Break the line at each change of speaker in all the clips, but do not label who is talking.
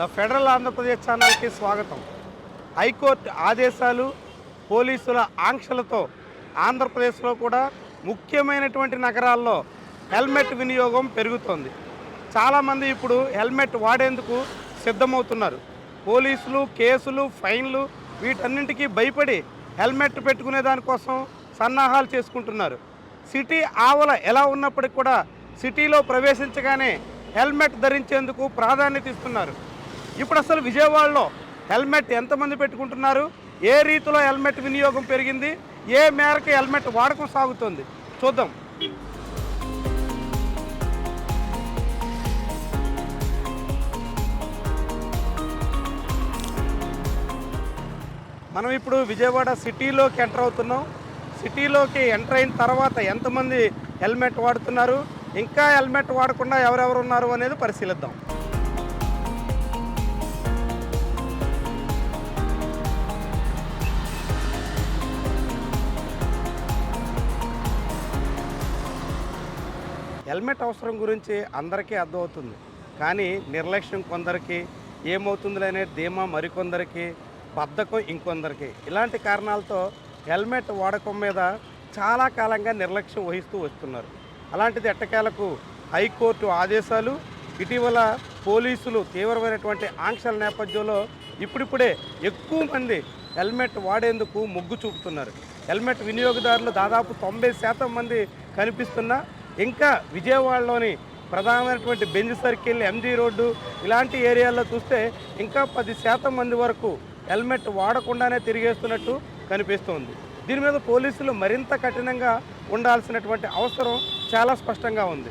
The federal Andhra Pradesh ఛానల్కి స్వాగతం. High court ఆదేశాలు పోలీసుల ఆంక్షలతో ఆంధ్రప్రదేశ్లో కూడా ముఖ్యమైనటువంటి నగరాల్లో హెల్మెట్ వినియోగం పెరుగుతోంది. చాలామంది ఇప్పుడు హెల్మెట్ వాడేందుకు సిద్ధమవుతున్నారు. పోలీసులు కేసులు ఫైన్లు వీటన్నింటికీ భయపడి హెల్మెట్ పెట్టుకునే దానికోసం సన్నాహాలు చేసుకుంటున్నారు. సిటీ ఆవల ఎలా ఉన్నప్పటికీ కూడా సిటీలో ప్రవేశించగానే హెల్మెట్ ధరించేందుకు ప్రాధాన్యత ఇస్తున్నారు. ఇప్పుడు అసలు విజయవాడలో హెల్మెట్ ఎంతమంది పెట్టుకుంటున్నారు? ఏ రీతిలో హెల్మెట్ వినియోగం పెరిగింది? ఏ మేరకు హెల్మెట్ వాడకం సాగుతుంది? చూద్దాం. మనం ఇప్పుడు విజయవాడ సిటీలోకి ఎంటర్ అవుతున్నాం. సిటీలోకి ఎంటర్ అయిన తర్వాత ఎంతమంది హెల్మెట్ వాడుతున్నారు? ఇంకా హెల్మెట్ వాడకుండా ఎవరెవరు ఉన్నారు అనేది పరిశీలిద్దాం. హెల్మెట్ అవసరం గురించి అందరికీ అర్థమవుతుంది. కానీ నిర్లక్ష్యం కొందరికి ఏమవుతుంది అనే ధీమా మరికొందరికి బద్ధకం ఇంకొందరికి. ఇలాంటి కారణాలతో హెల్మెట్ వాడకం మీద చాలా కాలంగా నిర్లక్ష్యం వహిస్తూ వస్తున్నారు. అలాంటిది ఎట్టకేలకు హైకోర్టు ఆదేశాలు ఇటీవల పోలీసులు తీవ్రమైనటువంటి ఆంక్షల నేపథ్యంలో ఇప్పుడిప్పుడే ఎక్కువ మంది హెల్మెట్ వాడేందుకు మొగ్గు చూపుతున్నారు. హెల్మెట్ వినియోగదారులు దాదాపు తొంభై శాతం మంది కనిపిస్తున్నా ఇంకా విజయవాడలోని ప్రధానమైనటువంటి బెంజ్ సర్కిల్ ఎంజీ రోడ్డు ఇలాంటి ఏరియాల్లో చూస్తే ఇంకా పది శాతం మంది వరకు హెల్మెట్ వాడకుండానే తిరిగేస్తున్నట్టు కనిపిస్తోంది. దీని మీద పోలీసులు మరింత కఠినంగా ఉండాల్సినటువంటి అవసరం చాలా స్పష్టంగా ఉంది.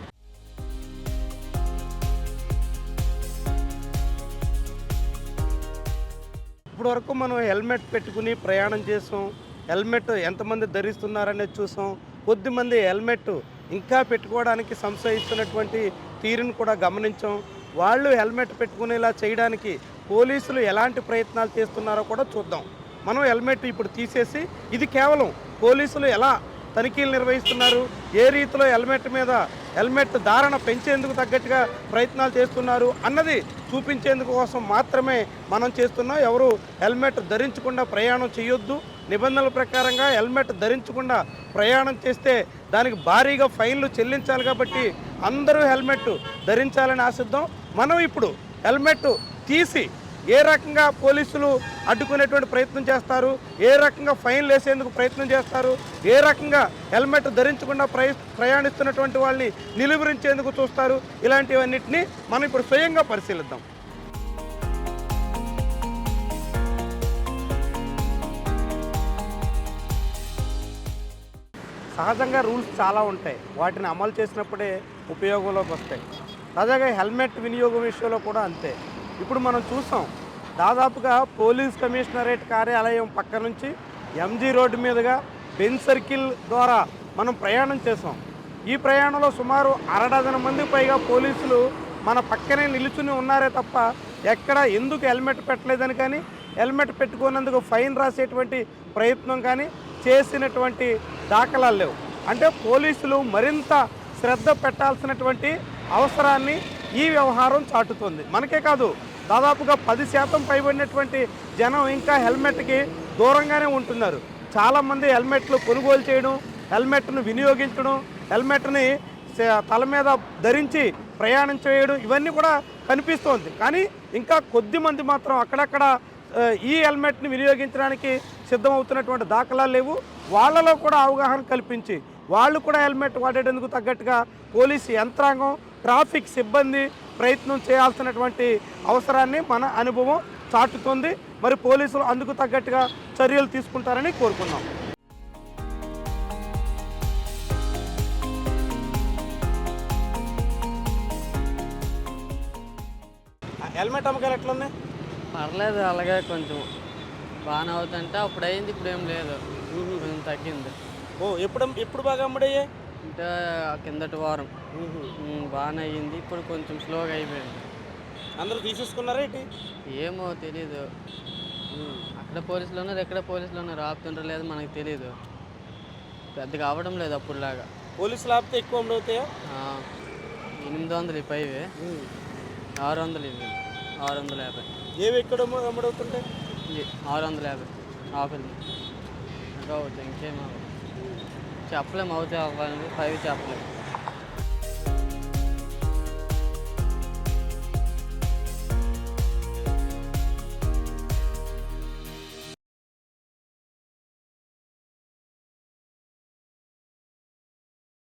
ఇప్పుడు వరకు మనం హెల్మెట్ పెట్టుకుని ప్రయాణం చేసాం. హెల్మెట్ ఎంతమంది ధరిస్తున్నారనేది చూసాం. కొద్దిమంది హెల్మెట్ ఇంకా పెట్టుకోవడానికి సంశయిస్తున్నటువంటి తీరును కూడా గమనించాం. వాళ్ళు హెల్మెట్ పెట్టుకునేలా చేయడానికి పోలీసులు ఎలాంటి ప్రయత్నాలు చేస్తున్నారో కూడా చూద్దాం. మనం హెల్మెట్ ఇప్పుడు తీసేసి ఇది కేవలం పోలీసులు ఎలా తనిఖీలు నిర్వహిస్తున్నారు ఏ రీతిలో హెల్మెట్ మీద హెల్మెట్ ధారణ పెంచేందుకు తగ్గట్టుగా ప్రయత్నాలు చేస్తున్నారు అన్నది చూపించేందుకు కోసం మాత్రమే మనం చేస్తున్నాం. ఎవరు హెల్మెట్ ధరించకుండా ప్రయాణం చేయొద్దు. నిబంధనల ప్రకారంగా హెల్మెట్ ధరించకుండా ప్రయాణం చేస్తే దానికి భారీగా ఫైన్లు చెల్లించాలి కాబట్టి అందరూ హెల్మెట్ ధరించాలని ఆశిద్దాం. మనం ఇప్పుడు హెల్మెట్ తీసి ఏ రకంగా పోలీసులు అడ్డుకునేటువంటి ప్రయత్నం చేస్తారు? ఏ రకంగా ఫైన్లు వేసేందుకు ప్రయత్నం చేస్తారు? ఏ రకంగా హెల్మెట్ ధరించకుండా ప్రయ ప్రయాణిస్తున్నటువంటి వాళ్ళని నిలువరించేందుకు చూస్తారు? ఇలాంటివన్నిటిని మనం ఇప్పుడు స్వయంగా పరిశీలిద్దాం. సహజంగా రూల్స్ చాలా ఉంటాయి. వాటిని అమలు చేసినప్పుడే ఉపయోగంలోకి వస్తాయి. తాజాగా హెల్మెట్ వినియోగం విషయంలో కూడా అంతే. ఇప్పుడు మనం చూసాం దాదాపుగా పోలీస్ కమిషనరేట్ కార్యాలయం పక్క నుంచి ఎంజీ రోడ్డు మీదుగా బెన్ సర్కిల్ ద్వారా మనం ప్రయాణం చేసాం. ఈ ప్రయాణంలో సుమారు అరడజన మంది పైగా పోలీసులు మన పక్కనే నిలుచుని ఉన్నారే తప్ప ఎక్కడ ఎందుకు హెల్మెట్ పెట్టలేదని కానీ హెల్మెట్ పెట్టుకున్నందుకు ఫైన్ రాసేటువంటి ప్రయత్నం కానీ చేసినటువంటి దాఖలాలు లేవు. అంటే పోలీసులు మరింత శ్రద్ధ పెట్టాల్సినటువంటి అవసరాన్ని ఈ వ్యవహారం చాటుతుంది. మనకే కాదు దాదాపుగా పది శాతం పైబడినటువంటి జనం ఇంకా హెల్మెట్కి దూరంగానే ఉంటున్నారు. చాలామంది హెల్మెట్లు కొనుగోలు చేయడం హెల్మెట్ను వినియోగించడం హెల్మెట్ని తల మీద ధరించి ప్రయాణం చేయడం ఇవన్నీ కూడా కనిపిస్తోంది. కానీ ఇంకా కొద్ది మంది మాత్రం అక్కడక్కడ ఈ హెల్మెట్ని వినియోగించడానికి సిద్ధమవుతున్నటువంటి దాఖలాలు లేవు. వాళ్ళలో కూడా అవగాహన కల్పించి వాళ్ళు కూడా హెల్మెట్ వాడేందుకు తగ్గట్టుగా పోలీసు యంత్రాంగం ట్రాఫిక్ సిబ్బంది ప్రయత్నం చేయాల్సినటువంటి అవసరాన్ని మన అనుభవం చాటుతుంది. మరి పోలీసులు అందుకు తగ్గట్టుగా చర్యలు తీసుకుంటారని కోరుకున్నాం. హెల్మెట్ అమ్మకాలు ఎట్లుంది
పర్లేదు అలాగే కొంచెం బాగానే అవుతుంటే అప్పుడు అయింది ఇప్పుడు ఏం లేదు కొంచెం తగ్గింది.
ఓ ఎప్పుడు ఎప్పుడు బాగా అమ్ముడయ్యే
అంటే కిందటి వారం. బాగానే అయ్యింది. ఇప్పుడు కొంచెం స్లోగా అయిపోయింది.
అందరూ తీసేసుకున్నారా ఏంటి?
ఏమో తెలీదు. అక్కడ పోలీసులు ఉన్నారు ఎక్కడ పోలీసులు ఉన్నారు ఆపుతుంటారు లేదు మనకు తెలీదు. పెద్దగా అవ్వడం లేదు అప్పుడులాగా.
పోలీసులు ఆపితే ఎక్కువ
ఆ, ఎనిమిది వందలు ఈ పైవి ఆరు వందలు ఇవి. ఆరు వందల యాభై.
ఏవి ఎక్కడ అమ్ము- అమ్ముడవుతుంటాయి
ఆరు వందల యాభై. ఆఫర్ ఇంకా అవుతాయి ఇంకేం అవ్వదు. చెప్పలేము అవుతాయి అవ్వాలి ఫైవ్ చెప్పలేము